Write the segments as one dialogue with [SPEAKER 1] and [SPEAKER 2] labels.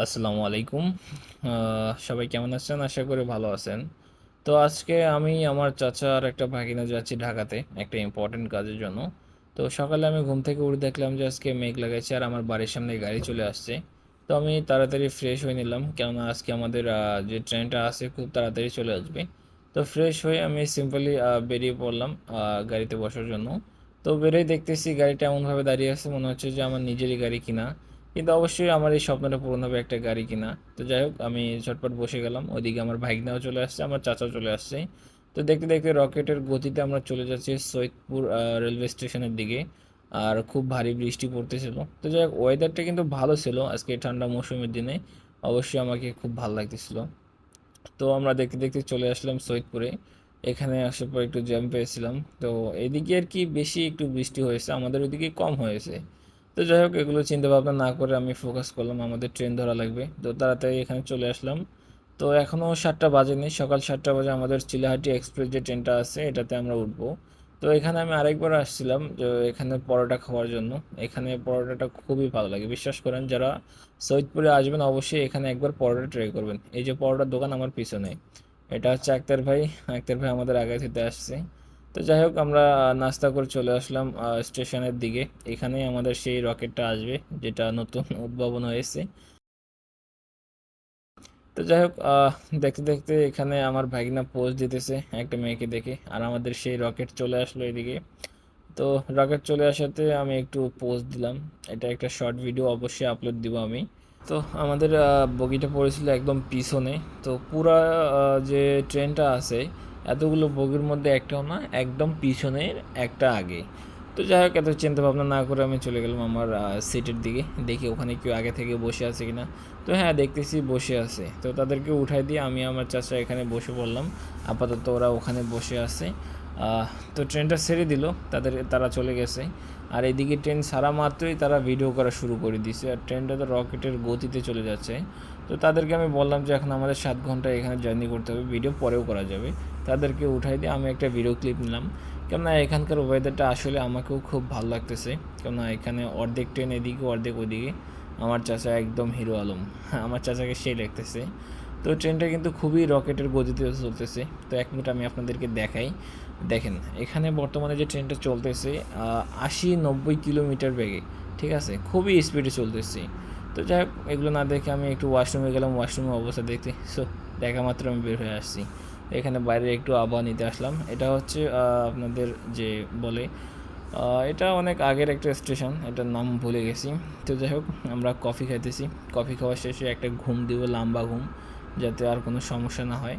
[SPEAKER 1] আসসালামু আলাইকুম। সবাই কেমন আছেন? আশা করি ভালো আছেন। তো আজকে আমি আমার চাচা আর একটা ভাগিনা যাচ্ছি ঢাকাতে, একটা ইম্পর্টেন্ট কাজের জন্য। তো সকালে আমি ঘুম থেকে উঠে দেখলাম যে আজকে মেঘ লাগাইছে আর আমার বাড়ির সামনে গাড়ি চলে আসছে। তো আমি তাড়াতাড়ি ফ্রেশ হয়ে নিলাম, কেননা আজকে আমাদের যে ট্রেনটা আছে খুব তাড়াতাড়ি চলে আসবে। তো ফ্রেশ হয়ে আমি সিম্পলি বেরিয়ে পড়লাম গাড়িতে বসার জন্য। তো বেরিয়ে দেখতেছি গাড়িটা এমনভাবে দাঁড়িয়ে আছে, মনে হচ্ছে যে আমার নিজেরই গাড়ি কিনা। কিন্তু অবশ্যই আমার এই স্বপ্নটা পূরণ হবে একটা গাড়ি কিনা। তো যাই হোক, আমি ঝটপট বসে গেলাম, ওইদিকে আমার ভাইগনাও চলে আসছে, আমার চাচাও চলে আসছে। তো দেখতে দেখতে রকেটের গতিতে আমরা চলে যাচ্ছি সৈয়দপুর রেলওয়ে স্টেশনের দিকে, আর খুব ভারী বৃষ্টি পড়তেছিল। তো যাই হোক ওয়েদারটা কিন্তু ভালো ছিল আজকে ঠান্ডা মৌসুমের দিনে, অবশ্যই আমাকে খুব ভালো লাগতেছিল। তো আমরা দেখতে দেখতে চলে আসলাম সৈয়দপুরে, এখানে আসার পর একটু জ্যাম পেয়েছিলাম। তো এদিকে আর কি বেশি একটু বৃষ্টি হয়েছে, আমাদের ওইদিকে কম হয়েছে। তো যাই হোক, এগুলো চিন্তা ভাবনা না করে আমি ফোকাস করলাম, আমাদের ট্রেন ধরা লাগবে। তো তাড়াতাড়ি এখানে চলে আসলাম। তো এখনও সাতটা বাজেনি, সকাল সাতটা বাজে আমাদের চিলাহাটি এক্সপ্রেস যে ট্রেনটা আছে, এটাতে আমরা উঠবো। তো এখানে আমি আরেকবার আসছিলাম, যে এখানে পরোটা খাওয়ার জন্য। এখানে পরোটাটা খুবই ভালো লাগে। বিশ্বাস করেন, যারা সৈয়দপুরে আসবেন, অবশ্যই এখানে একবার পরোটা ট্রাই করবেন। এই যে পরোটার দোকান আমার পিছনে, এটা হচ্ছে আক্তার ভাই। আক্তার ভাই আমাদের আগে থেকে আসছে। তো যাই হোক, আমরা নাস্তা করে চলে আসলাম স্টেশনের দিকে। এখানেই আমাদের সেই রকেটটা আসবে, যেটা নতুন উদ্ভাবন হয়েছে। তো যাই হোক দেখতে দেখতে এখানে আমার ভাগিনা পোজ দিতেছে একটা মেয়েকে দেখে, আর আমাদের সেই রকেট চলে আসলো এদিকে। তো রকেট চলে আসাতে আমি একটু পোস্ট দিলাম, এটা একটা শর্ট ভিডিও অবশ্যই আপলোড দিব আমি। তো আমাদের বগিটা পড়েছিল একদম পিছনে। তো পুরা যে ট্রেনটা আছে এতগুলো বগির মধ্যে একটাও না, একদম পিছনের একটা আগে। তো যাই হোক, এত চিন্তা ভাবনা না করে আমি চলে গেলাম আমার সিটের দিকে। দেখি ওখানে কেউ আগে থেকে বসে আছে কিনা। তো হ্যাঁ দেখতেছি বসে আছে। তো তাদেরকে উঠাই দিয়ে আমি আমার চাচা এখানে বসে পড়লাম। আপাতত ওরা ওখানে বসে আছে। তো ট্রেনটা ছেড়ে দিল, তাদের, তারা চলে গেছে। আর এদিকে ট্রেন সারা মাত্রই তারা ভিডিও করা শুরু করে দিছে। আর ট্রেনটা তো রকেটের গতিতে চলে যাচ্ছে। তো তাদেরকে আমি বললাম যে এখন আমাদের সাত ঘণ্টা এখানে জার্নি করতে হবে ভিডিও পরেও করা যাবে। তাদেরকে উঠাই দিয়ে আমি একটা ভিডিও ক্লিপ নিলাম। কেননা এখানকার ওয়েদারটা আসলে আমাকেও খুব ভালো লাগতেছে। কেননা এখানে অর্ধেক ট্রেন এদিকে, অর্ধেক ওদিকে। আমার চাচা একদম হিরো আলম। আমার চাচাকে সেই লাগতেছে। তো ট্রেনটা কিন্তু খুবই রকেটের গতিতে চলতেছে। তো এক মিনিট আমি আপনাদেরকে দেখাই। দেখেন, এখানে বর্তমানে যে ট্রেনটা চলতেছে আশি নব্বই কিলোমিটার বেগে, ঠিক আছে? খুবই স্পিডে চলতেছে। তো যাই হোক, এগুলো না দেখে আমি একটু ওয়াশরুমে গেলাম ওয়াশরুমের অবস্থা দেখতে। সো, দেখা মাত্র আমি বের হয়ে আসছি। এখানে বাইরে একটু আবহাওয়া নিতে আসলাম। এটা হচ্ছে আপনাদের যে বলে এটা অনেক আগের একটা স্টেশন এটার নাম ভুলে গেছি। তো যাই হোক, আমরা কফি খাইতেছি। কফি খাওয়ার শেষে একটা ঘুম দিব, লম্বা ঘুম, যাতে আর কোনো সমস্যা না হয়।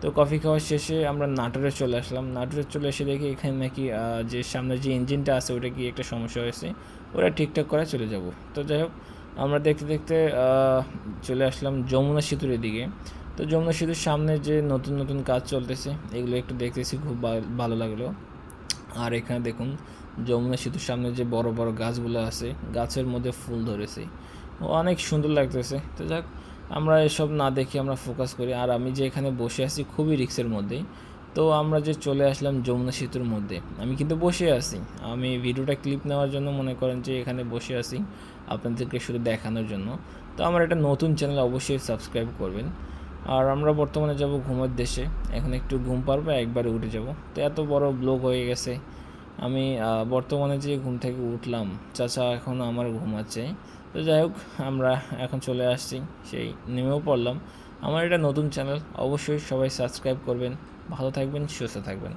[SPEAKER 1] তো কফি খাওয়ার শেষে আমরা নাটোরে চলে আসলাম। নাটোরে চলে এসে দেখি এখানে নাকি যে সামনে যে ইঞ্জিনটা আছে, ওটা কি একটা সমস্যা হয়েছে? ওরা ঠিকঠাক করে চলে যাব। তো যাই হোক আমরা দেখতে দেখতে চলে আসলাম যমুনা সেতুর এদিকে। তো যমুনা সেতুর সামনে যে নতুন নতুন কাজ চলতেছে, এগুলো একটু দেখতেছি, খুব ভালো লাগল। আর এখানে দেখুন, যমুনা সেতুর সামনে যে বড় বড় গাছগুলো আছে, গাছের মধ্যে ফুল ধরেছে। অনেক সুন্দর লাগতেছে। তো যাক, আমরা এসব না দেখে আমরা ফোকাস করি। আর আমি যে এখানে বসে আছি, খুবই রিক্সের মধ্যেই। তো আমরা যে চলে আসলাম যমুনা সেতুর মধ্যে, আমি কিন্তু বসে আছি। আমি ভিডিওটা ক্লিপ নেওয়ার জন্য মনে করেন যে এখানে বসে আছি আপনাদেরকে শুধু দেখানোর জন্য। তো আমার একটা নতুন চ্যানেল অবশ্যই সাবস্ক্রাইব করবেন। আর আমরা বর্তমানে যাব ঘুমের দেশে, এখন একটু ঘুম পারব, একবারে উঠে যাব। তো এত বড় ব্লগ হয়ে গেছে। আমি বর্তমানে যে ঘুম থেকে উঠলাম, চাচা এখন আমার ঘুমাচ্ছে। তো যাই হোক, আমরা এখন চলে আসছি, সেই নেমেও পড়লাম। আমার এটা নতুন চ্যানেল অবশ্যই সবাই সাবস্ক্রাইব করবেন। ভালো থাকবেন, সুস্থ থাকবেন।